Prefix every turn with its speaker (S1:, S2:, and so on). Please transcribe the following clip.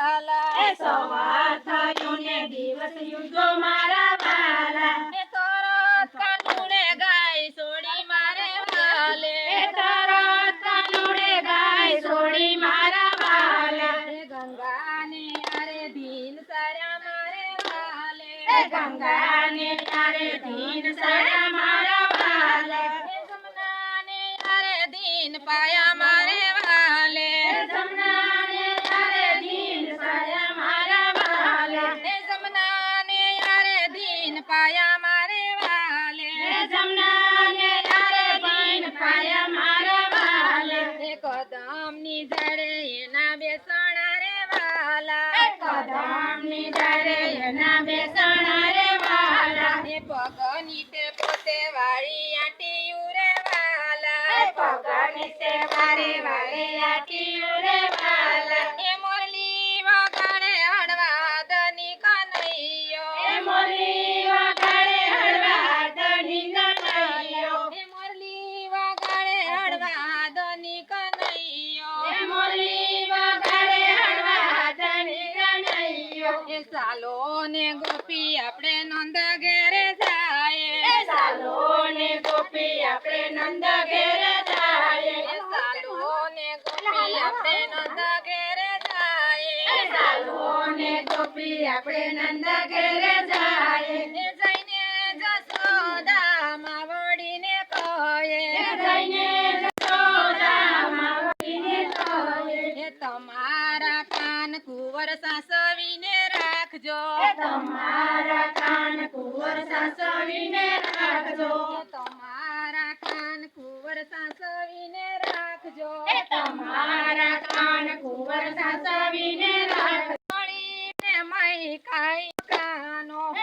S1: વાલા
S2: એ સવાર થયો ને દિવસ યુદ્ધો મારા વાલા
S1: એ તરત કાનુડે ગાય છોડી મારે વાલે
S2: એ તરત કાનુડે ગાય છોડી મારા વાલા
S1: એ ગંગાને અરે દિન સારા મારે વાલે
S2: એ ગંગાને અરે દિન સારા મારા વાલે
S1: એ જમનાને અરે દિન પાયા મારે પાયા મારે વાલે
S2: હે જમના ને રે દિન પાયા મારે વાલે
S1: એક ડગમ ની ધરે ના બેસણા રે વાલા
S2: એક ડગમ ની ધરે ના બેસણા રે વાલા
S1: પોગની તે પોતે વાળી આંટી ઉ રે વાલા
S2: પોગની તે થારી વાલે
S1: આંટી સાલો ને ગોપી આપણે નંદ ઘેરે જાય
S2: સાલો ને ગોપી આપણે નંદ ઘેરે જાય
S1: સાલો ને ગોપી આપણે નંદ ઘેરે જાય
S2: સાલો ને ગોપી આપણે નંદ ઘેરે જાય
S1: જઈને
S2: જસોદા માવડીને માવડીને કહે
S1: તમારા કાન કુંવર સાસવીને રાખજો
S2: તમારા કાન કુંવર સાસવીને રાખજો
S1: તમારા કાન કુંવર સાસવીને રાખજો
S2: તમારા કાન કુંવર સાસવીને રાખજો
S1: મળી મય કાઈ કાનો